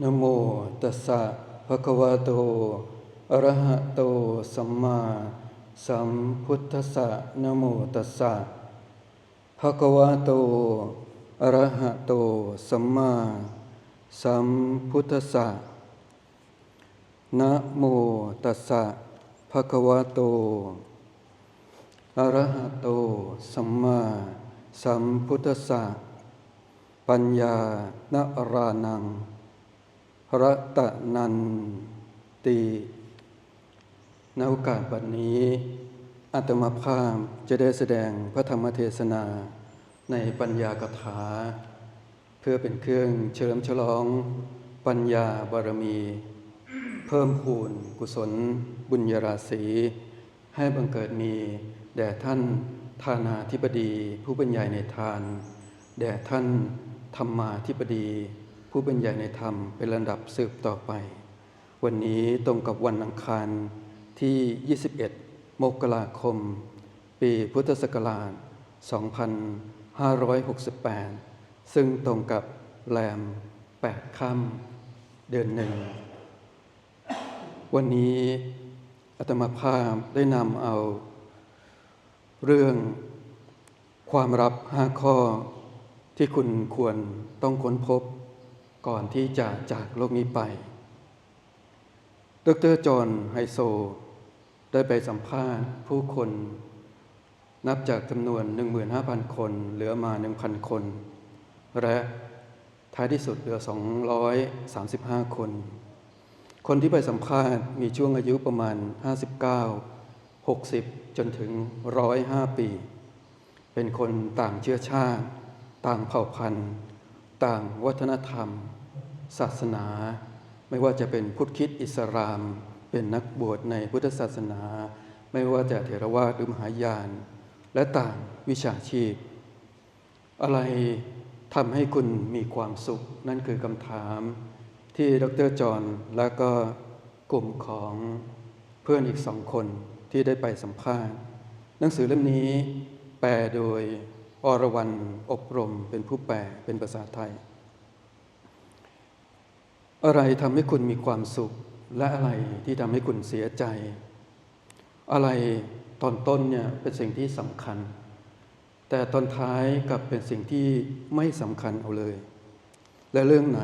นะโมตัสสะภะคะวะโต อะระหะโต สัมมาสัมพุทธัสสะนะโมตัสสะภะคะวะโต อะระหะโต สัมมาสัมพุทธัสสะนะโมตัสสะภะคะวะโต อะระหะโต สัมมาสัมพุทธัสสะปัญญาณรานัง รัตนันติในโอกาสบัดนี้อาตมาภาพจะได้แสดงพระธรรมเทศนาในปัญญากถา เพื่อเป็นเครื่องเฉลิมฉลองปัญญาบารมี เพิ่มพูนกุศล บุญญาราศี ให้บังเกิดมีแด่ท่านทานาธิบดีผู้บรรยายในทาน แด่ท่านธรรมาธิบดี ผู้บรรยายในธรรมเป็นลำดับสืบต่อไป วันนี้ตรงกับวันอังคารที่ 21 มกราคม ปีพุทธศักราช 2568 ซึ่งตรงกับแรม 8 ค่ำเดือนหนึ่ง วันนี้อาตมาภาพได้นำเอา เรื่องความรับห้าข้อที่คุณควรต้องค้นพบ ก่อนที่จะจากโลกนี้ไป ดรจอห์นไฮโซ ได้ไปสัมภาษณ์ผู้คน นับจากจำนวน 15,000 คน เหลือมา 1,000 คน และท้ายที่สุดเหลือ 235 คน คนที่ไปสัมภาษณ์มีช่วงอายุประมาณ 59 60 จนถึง 105 ปี เป็นคนต่างเชื้อชาติ ต่างเผ่าพันธุ์ ต่างวัฒนธรรม ศาสนา ไม่ว่าจะเป็นพุทธคิดอิสลาม เป็นนักบวชในพุทธศาสนา ไม่ว่าจะเถรวาทหรือมหายาน และต่างวิชาชีพ อะไรทำให้คุณมีความสุข นั่นคือคำถามที่ดรจอห์นและก็กลุ่มของเพื่อนอีกสองคนที่ได้ไปสัมภาษณ์ หนังสือเล่มนี้แปลโดยอรวรรณอบรมเป็นผู้แปลเป็นภาษาไทย อะไรทำให้คุณมีความสุข และอะไรที่ทำให้คุณเสียใจ อะไรตอนต้นเนี่ยเป็นสิ่งที่สำคัญ แต่ตอนท้ายกลับเป็นสิ่งที่ไม่สำคัญเอาเลย และเรื่องไหน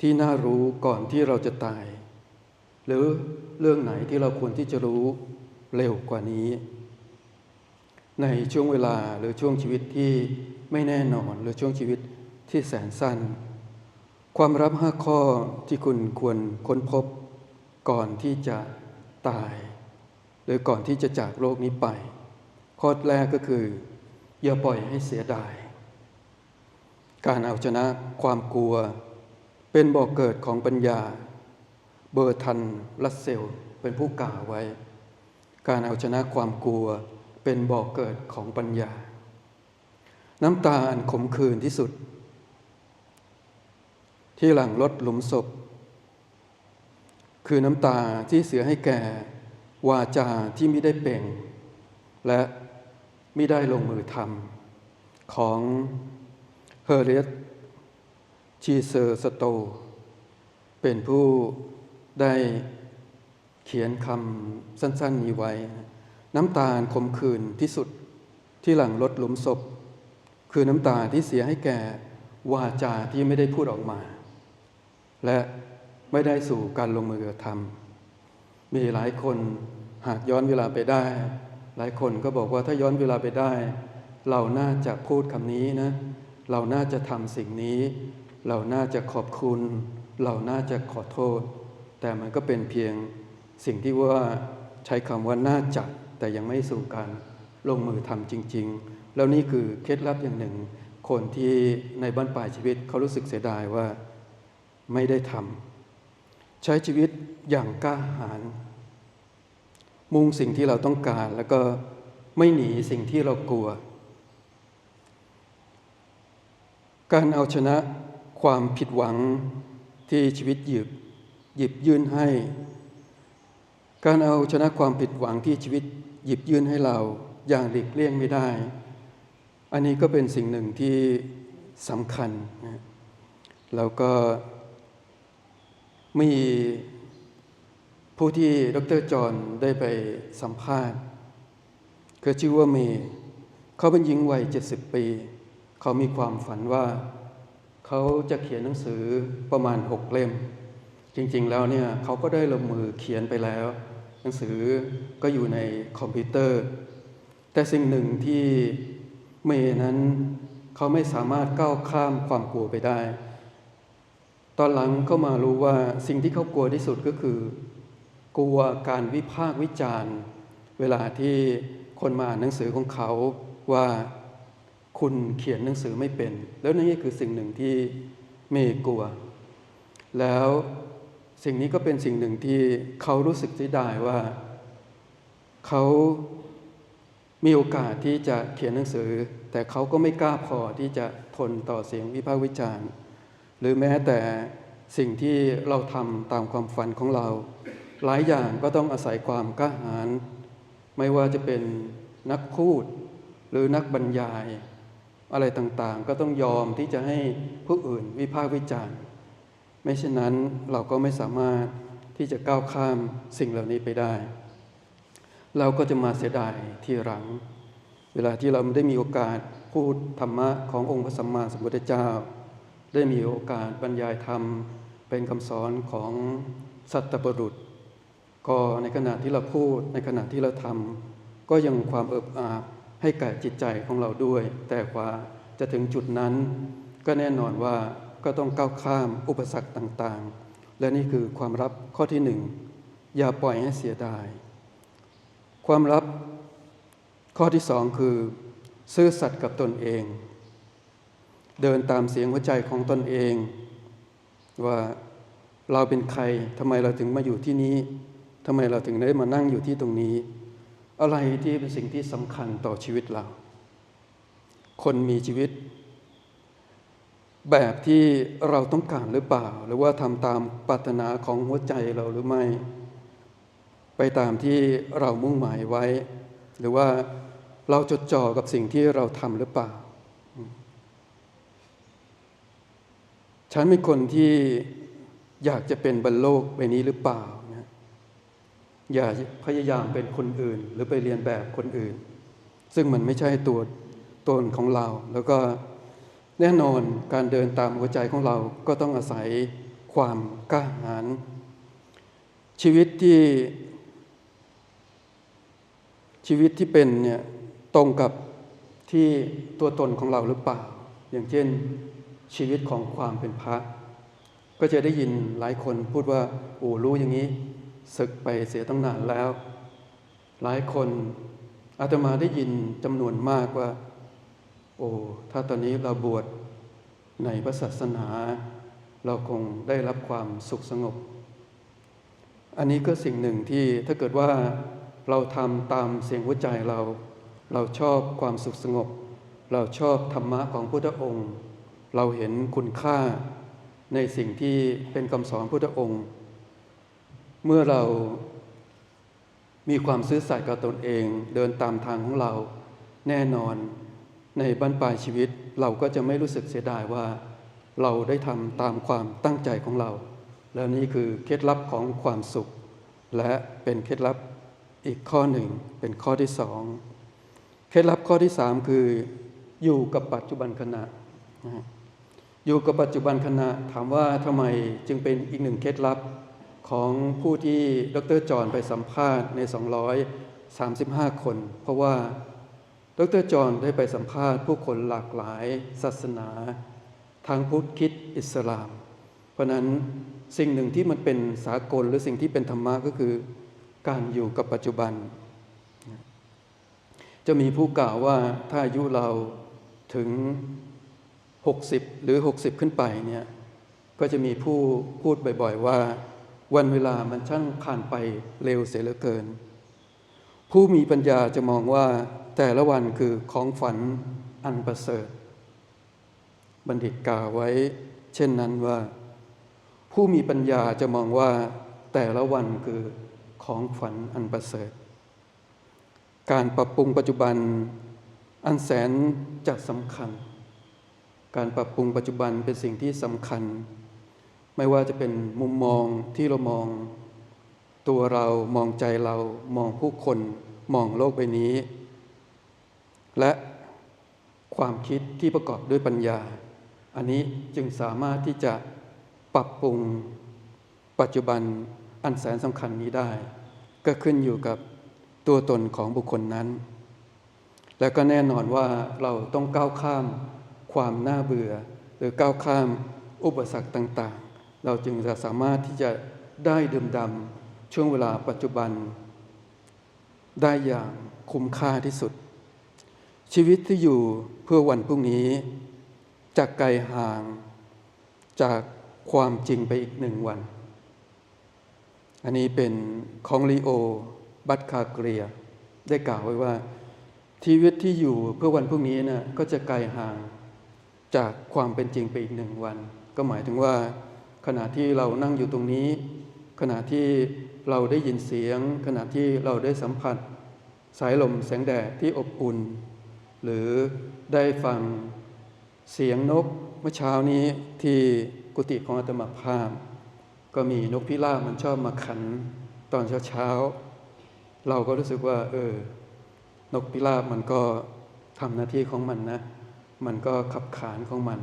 ที่น่ารู้ก่อนที่เราจะตาย หรือเรื่องไหนที่เราควรที่จะรู้เร็วกว่านี้ ในช่วงเวลาหรือช่วงชีวิตที่ไม่แน่นอนหรือช่วงชีวิตที่แสนสั้น ความรับห้าข้อที่คุณควรค้นพบก่อนที่จะตาย หรือก่อนที่จะจากโลกนี้ไป ข้อแรกก็คือ อย่าปล่อยให้เสียดาย การเอาชนะความกลัว เป็นบ่อกเกิดของปัญญา เบอร์ทันรัสเซลเป็นผู้กล่าวไว้ การเอาชนะความกลัว เป็นบ่อกเกิดของปัญญา น้ำตาอันขมขื่นที่สุด ที่หลังรถหลุมศพ คือน้ำตาที่เสียให้แก่ วาจาที่ไม่ได้เป่ง และไม่ได้ลงมือทำของเฮเรียตชีเซอร์สโต เป็นผู้ได้เขียนคำสั้นๆนี้ไว้ น้ำตาคมคืนที่สุดที่หลังรถหลุมศพ คือน้ำตาที่เสียให้แก่วาจาที่ไม่ได้พูดออกมา และไม่ได้สู่การลงมือกระทำมีหลายคนหากย้อนเวลาไปได้ หลายคนก็บอกว่าถ้าย้อนเวลาไปได้ เราน่าจะพูดคำนี้นะ เราน่าจะทำสิ่งนี้ เราน่าจะขอบคุณ เราน่าจะขอโทษ แต่มันก็เป็นเพียงสิ่งที่ว่าใช้คำว่าน่าจะแต่ยังไม่สู่การลงมือทำจริง ๆ แล้วนี่คือเคล็ดลับอย่างหนึ่ง คนที่ในบ้านปลายชีวิตเขารู้สึกเสียดายว่า ไม่ได้ทำใช้ชีวิตอย่างกล้าหาญมุ่งสิ่งที่เราต้องการแล้วก็ไม่หนีสิ่งที่เรากลัว การเอาชนะความผิดหวังที่ชีวิตหยิบหยิบยื่นให้ การเอาชนะความผิดหวังที่ชีวิตหยิบยื่นให้เราอย่างหลีกเลี่ยงไม่ได้ อันนี้ก็เป็นสิ่งหนึ่งที่สำคัญนะแล้วก็ มีผู้ที่ดรจอห์นได้ไปสัมภาษณ์คือชื่อว่าเมย์เขาเป็นหญิงวัย70ปี เขามีความฝันว่า เขาจะเขียนหนังสือประมาณ6เล่ม จริงๆแล้วเนี่ยเขาก็ได้ลงมือเขียนไปแล้ว หนังสือก็อยู่ในคอมพิวเตอร์ แต่สิ่งหนึ่งที่เมย์นั้น เขาไม่สามารถก้าวข้ามความกลัวไปได้ อนหลังก็มารู้ว่าสิ่งที่เขากลัวที่สุดก็คือ กลัวการวิพากษ์วิจารณ์ เวลาที่คนมาอ่านหนังสือของเขาว่าคุณเขียนหนังสือไม่เป็น แล้วนี่คือสิ่งหนึ่งที่เมย์กลัว แล้วสิ่งนี้ก็เป็นสิ่งหนึ่งที่เขารู้สึกเสียดายว่า เขามีโอกาสที่จะเขียนหนังสือ แต่เขาก็ไม่กล้าพอที่จะทนต่อเสียงวิพากษ์วิจารณ์ หรือแม้แต่สิ่งที่เราทำตามความฝันของเรา หลายอย่างก็ต้องอาศัยความกล้าหาญไม่ว่าจะเป็นนักพูดหรือนักบรรยาย อะไรต่างๆ ก็ต้องยอมที่จะให้ผู้อื่นวิพากษ์วิจารณ์ ไม่เช่นนั้นเราก็ไม่สามารถที่จะก้าวข้ามสิ่งเหล่านี้ไปได้ เราก็จะมาเสียดายทีหลัง เวลาที่เราได้มีโอกาสพูดธรรมะขององค์พระสัมมาสัมพุทธเจ้า ได้มีโอกาสบรรยายธรรม เป็นคำสอนของสัตบุรุษ ก็ในขณะที่เราพูดในขณะที่เราทำก็ยังความเอิบอาบให้แก่จิตใจของเราด้วย แต่กว่าจะถึงจุดนั้น ก็แน่นอนว่าก็ต้องก้าวข้ามอุปสรรคต่างๆ และนี่คือความรับข้อที่หนึ่งอย่าปล่อยให้เสียดาย ความลับข้อที่สองคือ ซื่อสัตย์กับตนเอง เดินตามเสียงหัวใจของตนเอง ว่าเราเป็นใครทำไมเราถึงมาอยู่ที่นี้ทำไมเราถึงได้มานั่งอยู่ที่ตรงนี้ อะไรที่เป็นสิ่งที่สำคัญต่อชีวิตเรา คนมีชีวิต แบบที่เราต้องการหรือเปล่า หรือว่าทำตามปรารถนาของหัวใจเราหรือไม่ ไปตามที่เรามุ่งหมายไว้ หรือว่าเราจดจ่อกับสิ่งที่เราทำหรือเปล่า ฉันเป็นคนที่อยากจะเป็นบนโลกใบนี้หรือเปล่านะอย่าพยายามเป็นคนอื่น หรือไปเรียนแบบคนอื่น ซึ่งมันไม่ใช่ตัวตนของเรา แล้วก็แน่นอนการเดินตามหัวใจของเราก็ต้องอาศัยความกล้าหาญชีวิตที่ชีวิตที่เป็นเนี่ยตรงกับที่ตัวตนของเราหรือเปล่า อย่างเช่น ชีวิตของความเป็นพระ ก็จะได้ยินหลายคนพูดว่าโอ้รู้อย่างนี้ศึกไปเสียตั้งนานแล้ว หลายคนอาตมาได้ยินจำนวนมากว่า โอ้ถ้าตอนนี้เราบวชในพระศาสนา เราคงได้รับความสุขสงบ อันนี้ก็สิ่งหนึ่งที่ถ้าเกิดว่าเราทำตามเสียงหัวใจเรา เราชอบความสุขสงบ เราชอบธรรมะของพุทธองค์ เราเห็นคุณค่าในสิ่งที่เป็นคำสอนพุทธองค์ เมื่อเรามีความซื่อสัตย์กับตนเองเดินตามทางของเราแน่นอนในบรรปลายชีวิตเราก็จะไม่รู้สึกเสียดายว่า เราได้ทำตามความตั้งใจของเรา แล้วนี่คือเคล็ดลับของความสุข และเป็นเคล็ดลับอีกข้อหนึ่งเป็นข้อที่สองเคล็ดลับข้อที่สามคืออยู่กับปัจจุบันขณะนะฮะ อยู่กับปัจจุบันขณะถามว่าทำไมจึงเป็นอีกหนึ่งเคล็ดลับของผู้ที่ดรจอห์นไปสัมภาษณ์ใน 235 คน เพราะว่าดรจอห์นได้ไปสัมภาษณ์ผู้คนหลากหลายศาสนา ทางพุทธคิดอิสลาม เพราะนั้นสิ่งหนึ่งที่มันเป็นสากลหรือสิ่งที่เป็นธรรมะก็คือ การอยู่กับปัจจุบัน จะมีผู้กล่าวว่าถ้าอายุเราถึง 60 หรือ 60 ขึ้นไปเนี่ยก็จะมีผู้พูดบ่อยๆว่า วันเวลามันช่างผ่านไปเร็วเสียเหลือเกิน ผู้มีปัญญาจะมองว่าแต่ละวันคือของฝันอันประเสริฐ บัณฑิตกล่าวไว้ เช่นนั้นว่า ผู้มีปัญญาจะมองว่าแต่ละวันคือของฝันอันประเสริฐ การปรับปรุงปัจจุบันอันแสนจะสำคัญ การปรับปรุงปัจจุบันเป็นสิ่งที่สำคัญ ไม่ว่าจะเป็นมุมมองที่เรามอง ตัวเรามองใจเรามองผู้คนมองโลกใบนี้ และความคิดที่ประกอบด้วยปัญญา อันนี้จึงสามารถที่จะปรับปรุงปัจจุบันอันแสนสำคัญนี้ได้ ก็ขึ้นอยู่กับตัวตนของบุคคลนั้น และก็แน่นอนว่าเราต้องก้าวข้าม ความน่าเบื่อ หรือก้าวข้ามอุปสรรคต่างๆ เราจึงจะสามารถที่จะได้ดื่มดำช่วงเวลาปัจจุบัน ได้อย่างคุ้มค่าที่สุด ชีวิตที่อยู่เพื่อวันพรุ่งนี้ จากไกลห่าง จากความจริงไปอีกหนึ่งวัน อันนี้เป็นของลีโอ บัตคาเกรีย ได้กล่าวไว้ว่าชีวิตที่อยู่เพื่อวันพรุ่งนี้นะ่ะก็จะไกลห่าง จากความเป็นจริงไปอีกหนึ่งวัน ก็หมายถึงว่าขณะที่เรานั่งอยู่ตรงนี้ ขณะที่เราได้ยินเสียง ขณะที่เราได้สัมผัส สายลมแสงแดดที่อบอุ่น หรือได้ฟังเสียงนกเมื่อเช้านี้ที่กุฏิของอาตมาภาพ ก็มีนกพิราบมันชอบมาขันตอนเช้าๆเราก็รู้สึกว่า เออ นกพิราบมันก็ทำหน้าที่ของมันนะ มันก็ขับขานของมัน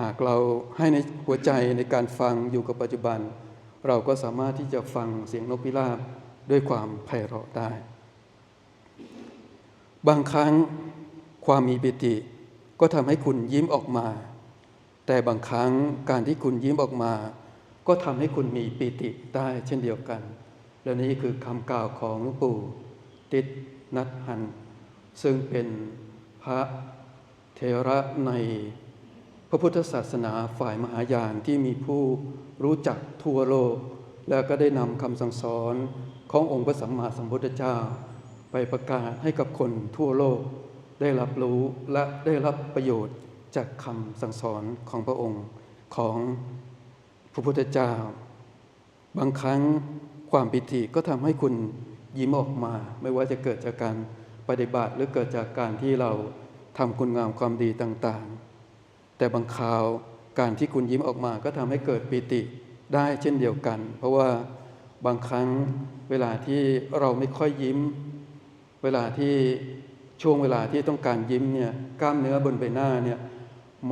หากเราให้ในหัวใจในการฟังอยู่กับปัจจุบัน เราก็สามารถที่จะฟังเสียงนกพิราบด้วยความไพเราะได้ บางครั้งความมีปิติก็ทำให้คุณยิ้มออกมา แต่บางครั้งการที่คุณยิ้มออกมา ก็ทำให้คุณมีปิติได้เช่นเดียวกัน และนี่คือคำกล่าวของหลวงปู่ติดนัทหัน ซึ่งเป็นพระ เทระในพระพุทธศาสนาฝ่ายมหายานที่มีผู้รู้จักทั่วโลก แล้วก็ได้นำคำสั่งสอนขององค์พระสัมมาสัมพุทธเจ้า ไปประกาศให้กับคนทั่วโลก ได้รับรู้และได้รับประโยชน์จากคำสั่งสอนของพระองค์ของพระพุทธเจ้า บางครั้งความปิติก็ทำให้คุณยิ้มออกมา ไม่ว่าจะเกิดจากการปฏิบัติหรือเกิดจากการที่เรา ทำคุณงามความดีต่างๆ แต่บางคราวการที่คุณยิ้มออกมาก็ทำให้เกิดปิติได้เช่นเดียวกัน เพราะว่าบางครั้งเวลาที่เราไม่ค่อยยิ้ม เวลาที่ช่วงเวลาที่ต้องการยิ้มเนี่ยกล้ามเนื้อบนใบหน้าเนี่ย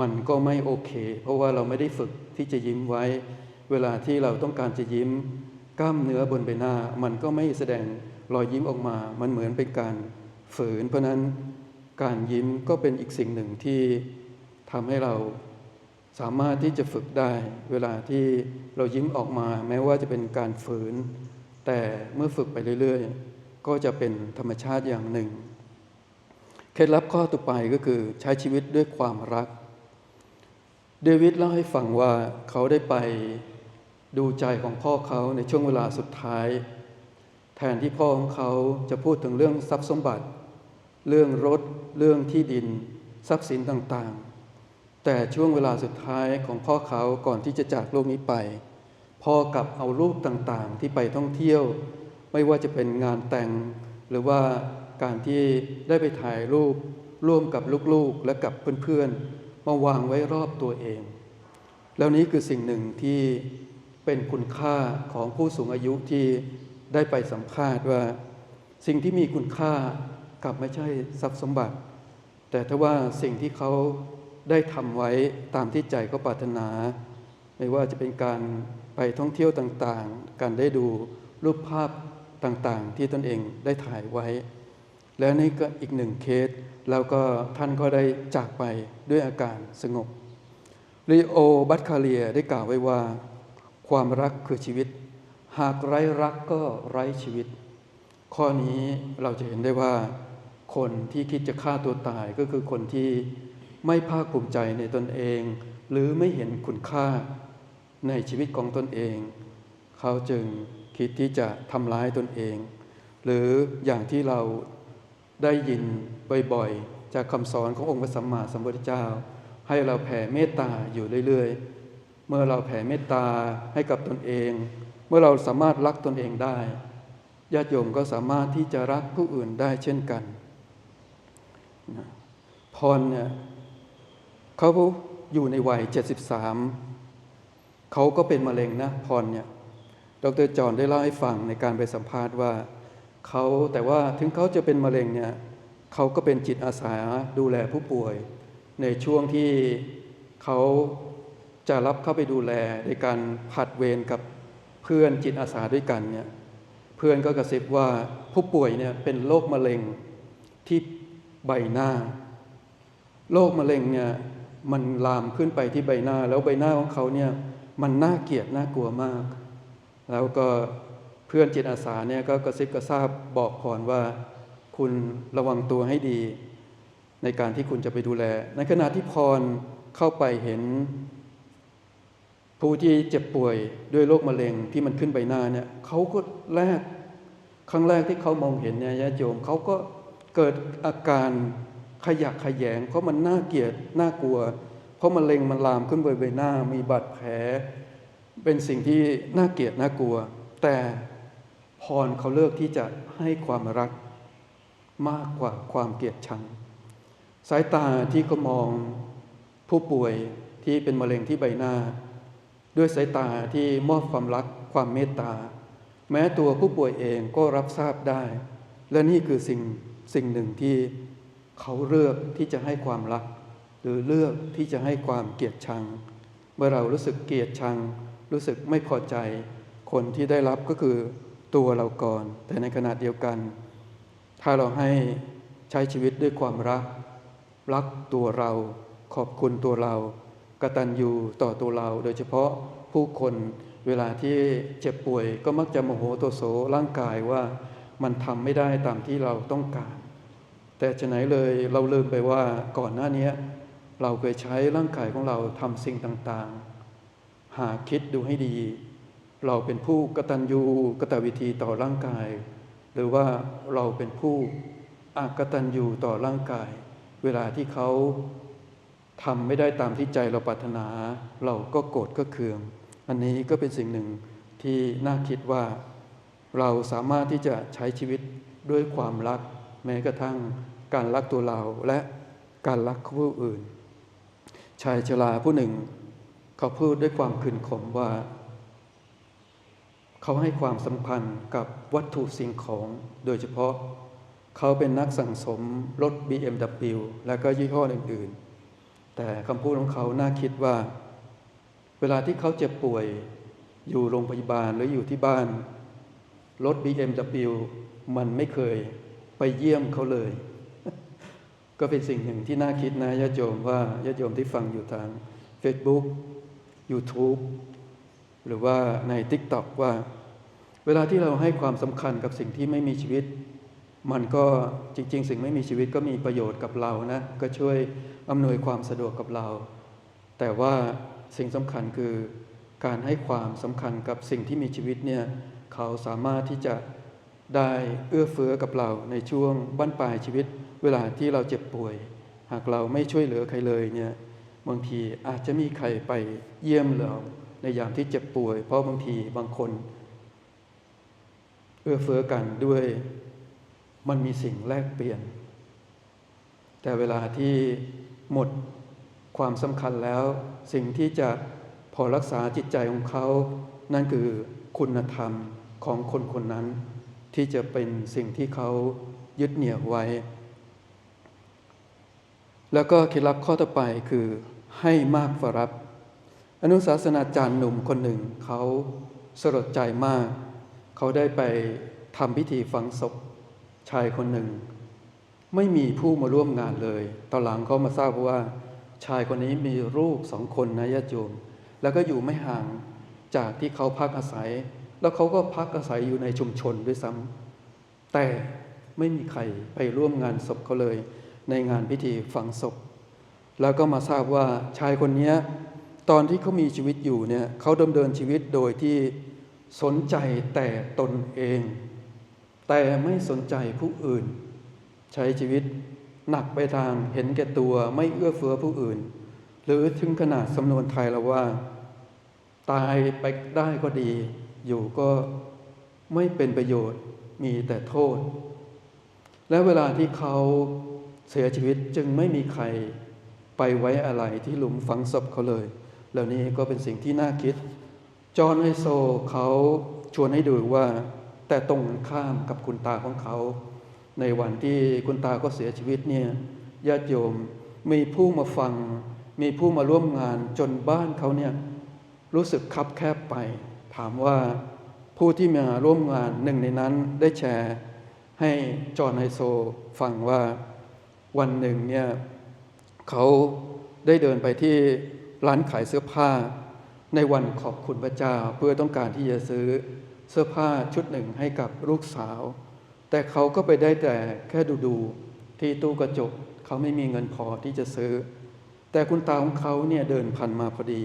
มันก็ไม่โอเค เพราะว่าเราไม่ได้ฝึกที่จะยิ้มไว้ เวลาที่เราต้องการจะยิ้ม กล้ามเนื้อบนใบหน้า มันก็ไม่แสดงรอยยิ้มออกมา มันเหมือนเป็นการฝืน เพราะนั้น การยิ้มก็เป็นอีกสิ่งหนึ่งที่ทำให้เราสามารถที่จะฝึกได้ เวลาที่เรายิ้มออกมา แม้ว่าจะเป็นการฝืน แต่เมื่อฝึกไปเรื่อย ๆ ก็จะเป็นธรรมชาติอย่างหนึ่ง เคล็ดลับข้อต่อไปก็คือใช้ชีวิตด้วยความรัก เดวิดเล่าให้ฟังว่าเขาได้ไปดูใจของพ่อเขาในช่วงเวลาสุดท้าย แทนที่พ่อของเขาจะพูดถึงเรื่องทรัพย์สมบัติ เรื่องรถ เรื่องที่ดิน ทรัพย์สินต่างๆ แต่ช่วงเวลาสุดท้ายของพ่อเขาก่อนที่จะจากโลกนี้ไป พ่อกลับเอารูปต่างๆ ที่ไปท่องเที่ยว ไม่ว่าจะเป็นงานแต่ง หรือว่าการที่ได้ไปถ่ายรูปร่วมกับลูกๆ และกับเพื่อนๆ มาวางไว้รอบตัวเอง แล้วนี้คือสิ่งหนึ่งที่เป็นคุณค่าของผู้สูงอายุที่ได้ไปสัมภาษณ์ว่า สิ่งที่มีคุณค่า กลับไม่ใช่ทรัพย์สมบัติ แต่ถ้าว่าสิ่งที่เขาได้ทำไว้ตามที่ใจเขาปรารถนา ไม่ว่าจะเป็นการไปท่องเที่ยวต่างๆ การได้ดูรูปภาพต่างๆ ที่ตนเองได้ถ่ายไว้ แล้วนี่ก็อีกหนึ่งเคส แล้วก็ท่านก็ได้จากไปด้วยอาการสงบลีโอบัตคาเลียได้กล่าวไว้ว่า ความรักคือชีวิต หากไร้รักก็ไร้ชีวิต ข้อนี้เราจะเห็นได้ว่า คนที่คิดจะฆ่าตัวตายก็คือคนที่ไม่ภาคภูมิใจในตนเอง หรือไม่เห็นคุณค่าในชีวิตของตนเอง เขาจึงคิดที่จะทำร้ายตนเอง หรืออย่างที่เราได้ยินบ่อยๆ จากคำสอนขององค์พระสัมมาสัมพุทธเจ้า ให้เราแผ่เมตตาอยู่เรื่อยๆ เมื่อเราแผ่เมตตาให้กับตนเอง เมื่อเราสามารถรักตนเองได้ ญาติโยมก็สามารถที่จะรักผู้อื่นได้เช่นกันนะพรเนี่ยเขาอยู่ในวัย 73 เขาก็เป็นมะเร็งนะพรเนี่ยดรจอนได้เล่าให้ฟังในการไปสัมภาษณ์ว่าเขาแต่ว่าถึงเขาจะเป็นมะเร็งเนี่ยเขาก็เป็นจิตอาสาดูแลผู้ป่วย ในช่วงที่เขาจะรับเข้าไปดูแลในการผัดเวรกับเพื่อนจิตอาสาด้วยกันเนี่ย เพื่อนก็กระซิบว่าผู้ป่วยเนี่ยเป็นโรคมะเร็งที่ใบหน้าโรคมะเร็งเนี่ยมันลามขึ้นไปที่ใบหน้า แล้วใบหน้าของเขาเนี่ยมันน่าเกลียดน่ากลัวมาก แล้วก็เพื่อนจิตอาสาเนี่ยก็กระซิบกระซาบบอกพรว่า คุณระวังตัวให้ดี ในการที่คุณจะไปดูแล ในขณะที่พรเข้าไปเห็น ผู้ที่เจ็บป่วยด้วยโรคมะเร็งที่มันขึ้นใบหน้าเนี่ยเขาก็แรกครั้งแรกที่เขามองเห็นเนี่ยญาติโยมเขาก็เกิดอาการขยักขยแยงเพราะมันน่าเกลียดน่ากลัว เพราะมะเร็งมันลามขึ้นบนใบหน้ามีบาดแผล เป็นสิ่งที่น่าเกลียดน่ากลัว แต่พรเขาเลือกที่จะให้ความรักมากกว่าความเกลียดชัง สายตาที่เขามองผู้ป่วยที่เป็นมะเร็งที่ใบหน้า ด้วยสายตาที่มอบความรักความเมตตา แม้ตัวผู้ป่วยเองก็รับทราบได้ และนี่คือสิ่งสิ่งหนึ่งที่เขาเลือกที่จะให้ความรัก หรือเลือกที่จะให้ความเกลียดชัง เมื่อเรารู้สึกเกลียดชัง รู้สึกไม่พอใจ คนที่ได้รับก็คือตัวเราก่อน แต่ในขณะเดียวกัน ถ้าเราให้ใช้ชีวิตด้วยความรัก รักตัวเรา ขอบคุณตัวเรา กตัญญูต่อตัวเรา โดยเฉพาะผู้คนเวลาที่เจ็บป่วยก็มักจะโมโหโตโสร่างกายว่ามันทำไม่ได้ตามที่เราต้องการ แต่จะไหนเลยเราลืมไปว่าก่อนหน้านี้เราเคยใช้ร่างกายของเราทำสิ่งต่างๆ หากคิดดูให้ดี เราเป็นผู้กตัญญูกตวิธีต่อร่างกาย หรือว่าเราเป็นผู้อากตัญญูต่อร่างกาย เวลาที่เขา ทำไม่ได้ตามที่ใจเราปรารถนา เราก็โกรธก็เคือง อันนี้ก็เป็นสิ่งหนึ่งที่น่าคิดว่า เราสามารถที่จะใช้ชีวิตด้วยความรัก แม้กระทั่งการรักตัวเราและการรักผู้อื่น ชายชราผู้หนึ่ง เขาพูดด้วยความขืนขมว่า เขาให้ความสำคัญกับวัตถุสิ่งของโดยเฉพาะ เขาเป็นนักสั่งสมรถ BMW และก็ยี่ห้ออื่นๆ แต่คำพูดของเขาน่าคิดว่า เวลาที่เขาเจ็บป่วยอยู่โรงพยาบาลหรืออยู่ที่บ้าน รถ BMW มันไม่เคยไปเยี่ยมเขาเลย ก็เป็นสิ่งหนึ่งที่น่าคิดนะญาติโยมว่าญาติโยมที่ฟังอยู่ทาง Facebook YouTube หรือว่าใน TikTok ว่า เวลาที่เราให้ความสำคัญกับสิ่งที่ไม่มีชีวิต มันก็จริง ๆ สิ่งไม่มีชีวิตก็มีประโยชน์กับเรานะ ก็ช่วยอำนวยความสะดวกกับเรา แต่ว่าสิ่งสำคัญคือการให้ความสำคัญกับสิ่งที่มีชีวิตเนี่ยเขาสามารถที่จะได้เอื้อเฟื้อกับเราในช่วงบั้นปลายชีวิต เวลาที่เราเจ็บป่วย หากเราไม่ช่วยเหลือใครเลยเนี่ยบางทีอาจจะมีใครไปเยี่ยมเราในยามที่เจ็บป่วย เพราะบางทีบางคน เอื้อเฟื้อกันด้วย มันมีสิ่งแลกเปลี่ยน แต่เวลาที่หมดความสำคัญแล้ว สิ่งที่จะพอรักษาจิตใจของเขา นั่นคือคุณธรรมของคนคนนั้น ที่จะเป็นสิ่งที่เขายึดเหนี่ยวไว้ แล้วก็เคล็ดลับข้อต่อไปคือให้มากฝรับอนุศาสนาจารย์หนุ่มคนหนึ่งเขาสลดใจมาก เขาได้ไปทำพิธีฝังศพ ชายคนหนึ่ง ไม่มีผู้มาร่วมงานเลย ตอนหลังเขามาทราบว่า ชายคนนี้มีลูกสองคนนะญาติโยม แล้วก็อยู่ไม่ห่างจากที่เขาพักอาศัย แล้วเขาก็พักอาศัยอยู่ในชุมชนด้วยซ้ำแต่ไม่มีใครไปร่วมงานศพเขาเลย ในงานพิธีฝังศพ แล้วก็มาทราบว่าชายคนนี้ตอนที่เขามีชีวิตอยู่เนี่ยเขาดำเนินชีวิตโดยที่สนใจแต่ตนเอง แต่ไม่สนใจผู้อื่น ใช้ชีวิตหนักไปทางเห็นแก่ตัวไม่เอื้อเฟื้อผู้อื่น หรือถึงขนาดสำนวนไทยแล้วว่า ตายไปได้ก็ดี อยู่ก็ไม่เป็นประโยชน์มีแต่โทษ และเวลาที่เขาเสียชีวิตจึงไม่มีใครไปไว้อะไรที่หลุมฝังศพเขาเลย เหล่านี้ก็เป็นสิ่งที่น่าคิด จอห์นไฮโซเขาชวนให้ดูว่า แต่ตรงข้ามกับคุณตาของเขา ในวันที่คุณตาก็เสียชีวิตเนี่ยญาติโยมมีผู้มาฟัง มีผู้มาร่วมงานจนบ้านเขาเนี่ยรู้สึกคับแคบไป ถามว่าผู้ที่มาร่วมงานหนึ่งในนั้นได้แชร์ ให้จอห์นไฮโซฟังว่าวันหนึ่งเนี่ยเขาได้เดินไปที่ร้านขายเสื้อผ้า ในวันขอบคุณพระเจ้าเพื่อต้องการที่จะซื้อ เสื้อผ้าชุดหนึ่งให้กับลูกสาว แต่เขาก็ไปได้แต่แค่ดูดูๆที่ตู้กระจกเขาไม่มีเงินพอที่จะซื้อ แต่คุณตาของเขาเนี่ยเดินผ่านมาพอดี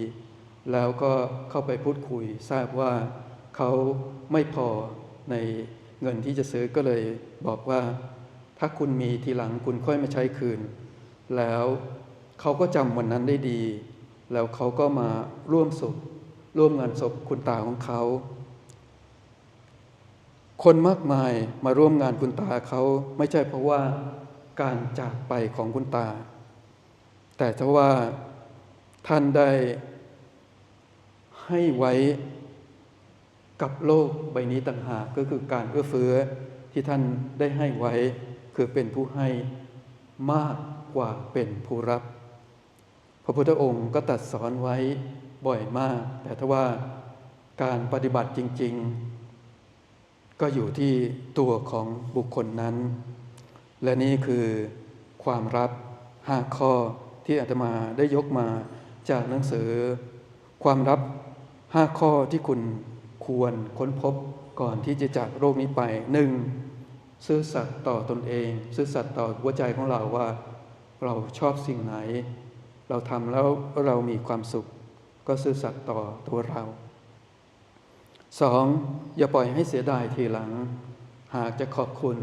แล้วก็เข้าไปพูดคุย ทราบว่าเขาไม่พอในเงินที่จะซื้อก็เลยบอกว่า ถ้าคุณมีทีหลังคุณค่อยมาใช้คืน แล้วเขาก็จำวันนั้นได้ดี แล้วเขาก็มาร่วมศพร่วมงานศพคุณตาของเขา คนมากมายมาร่วมงานคุณตาเขาไม่ใช่เพราะว่าการจากไปของคุณตา แต่ถ้าว่าท่านได้ให้ไว้กับโลกใบนี้ต่างหากก็คือการเอื้อเฟื้อที่ท่านได้ให้ไว้คือเป็นผู้ให้มากกว่าเป็นผู้รับ พระพุทธองค์ก็ตรัดสอนไว้บ่อยมาก แต่ถ้าว่าการปฏิบัติจริง ๆ ก็อยู่ที่ตัวของบุคคลนั้น และนี่คือความรับห้าข้อที่อาตมาได้ยกมาจากหนังสือ ความรับห้าข้อที่คุณควรค้นพบก่อนที่จะจากโลกนี้ไปหนึ่งซื่อสัตย์ต่อตนเอง ซื่อสัตย์ต่อหัวใจของเราว่า เราชอบสิ่งไหน เราทำแล้วเรามีความสุข ก็ซื่อสัตย์ต่อตัวเรา สองอย่าปล่อยให้เสียดายทีหลัง หากจะขอบคุณ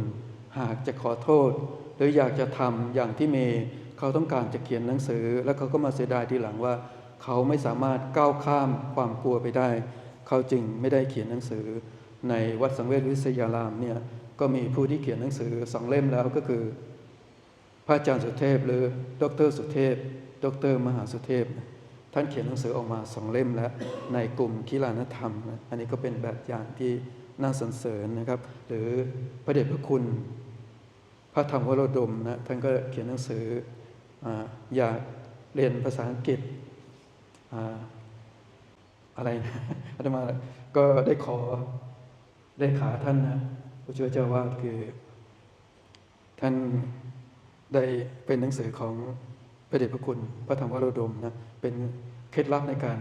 หากจะขอโทษ หรืออยากจะทำอย่างที่เมย์เขาต้องการจะเขียนหนังสือ แล้วเขาก็มาเสียดายทีหลังว่า เขาไม่สามารถก้าวข้ามความกลัวไปได้ เขาจึงไม่ได้เขียนหนังสือ ในวัดสังเวชวิทยารามเนี่ยก็มีผู้ที่เขียนหนังสือสองเล่มแล้วก็คือ พระอาจารย์สุเทพหรือดรสุเทพ ดรมหาสุเทพ ท่านเขียนหนังสือออกมาสองเล่มแล้วในกลุ่มคิลานธรรมนะอันนี้ก็เป็นแบบอย่างที่น่าสรรเสริญนะครับ หรือพระเดชพระคุณ พระธรรมวโรดมนะท่านก็เขียนหนังสือออยากเรียนภาษาอังกฤษอาอะไรนะอาตมาก็ได้ขอได้ขาท่านนะผู้ช่วยเจ้าวาดคือ ท่านได้เป็นหนังสือของพระเดชพระคุณ พระธรรมวโรดมนะ เป็นเคล็ดลับในการ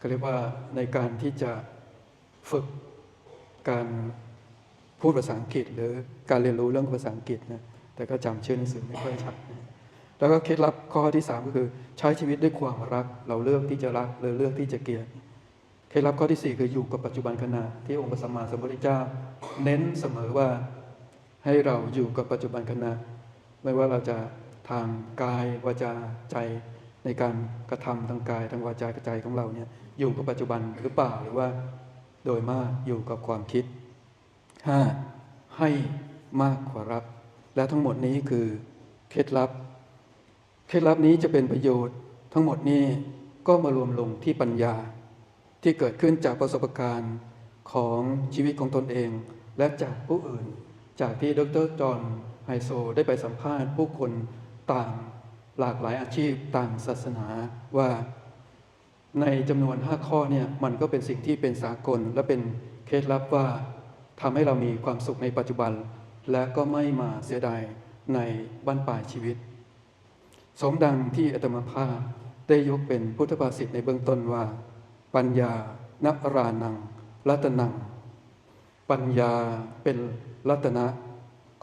ก็เรียกว่าในการที่จะฝึกการพูดภาษาอังกฤษ หรือการเรียนรู้เรื่องภาษาอังกฤษนะแต่ก็จำชื่อหนังสือไม่ค่อยชัดนะแล้วก็เคล็ดลับข้อที่สามก็คือใช้ชีวิตด้วยความรัก เราเลือกที่จะรักหรือเลือกที่จะเกลียดเคล็ดลับข้อที่สี่คืออยู่กับปัจจุบันขณะที่องค์พระสัมมาสัมพุทธเจ้า เน้นเสมอว่าให้เราอยู่กับปัจจุบันขณะไม่ว่าเราจะทางกายวาจาใจ ในการกระทำทางกายทางวาจากระใจของเราเนี่ยอยู่กับปัจจุบันหรือเปล่าหรือว่า โดยมากอยู่กับความคิดห้าให้มากกว่ารับ และทั้งหมดนี้คือเคล็ดลับ เคล็ดลับนี้จะเป็นประโยชน์ ทั้งหมดนี้ก็มารวมลงที่ปัญญา ที่เกิดขึ้นจากประสบการณ์ของชีวิตของตนเอง และจากผู้อื่น จากที่ดรจอห์นไฮโซได้ไปสัมภาษณ์ผู้คนต่าง หลากหลายอาชีพต่างศาสนาว่าในจำนวน 5 ข้อเนี่ยมันก็เป็นสิ่งที่เป็นสากล และเป็นเคล็ดลับว่าทำให้เรามีความสุขในปัจจุบัน และก็ไม่มาเสียดายในบั้นปลายชีวิต สมดังที่อาตมาภาพได้ยกเป็นพุทธภาษิตในเบื้องต้นว่า ปัญญานัรานัง รัตนัง ปัญญาเป็นรัตนะ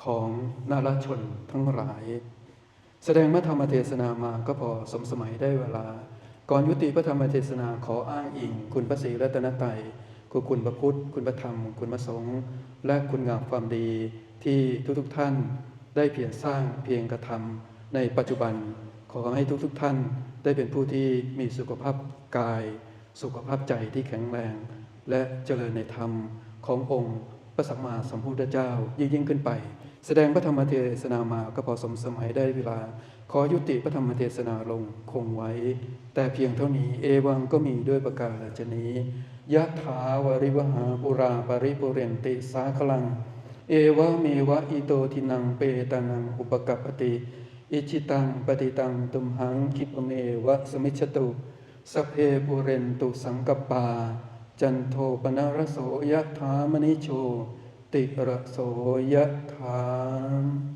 ของนารชนทั้งหลาย แสดงพระธรรมเทศนามาก็พอสมสมัยได้เวลา ก่อนยุติพระธรรมเทศนาขออ้างอิง คุณพระศรีรัตนตรัยคือคุณพระพุทธ คุณพระธรรม คุณพระสงฆ์และคุณงามความดีที่ทุกๆทท่านได้เพียรสร้างเพียงกระทำในปัจจุบันขอให้ทุกๆทท่านได้เป็นผู้ที่มีสุขภาพกาย สุขภาพใจที่แข็งแรง และเจริญในธรรมขององค์ พระสัมมาสัมพุทธเจ้ายิ่งยิ่งขึ้นไป แสดงพระธรรมเทศนามาก็พอสมสมัยได้เวลา ขอยุติพระธรรมเทศนาลงคงไว้ แต่เพียงเท่านี้เอวังก็มีด้วยประกาศชนี้ยะถาวริวหาปุราปริปุเรนติสาคลัง เอวะเมวะอิโตทินังเปตานังอุปกัปปติอิชิตังปฏิตังตุมหังคิปเมวะสมิชตุสเพปุเรนตุสังกปา จันโทปนรโสยะถามณิโชติระโสยะถาม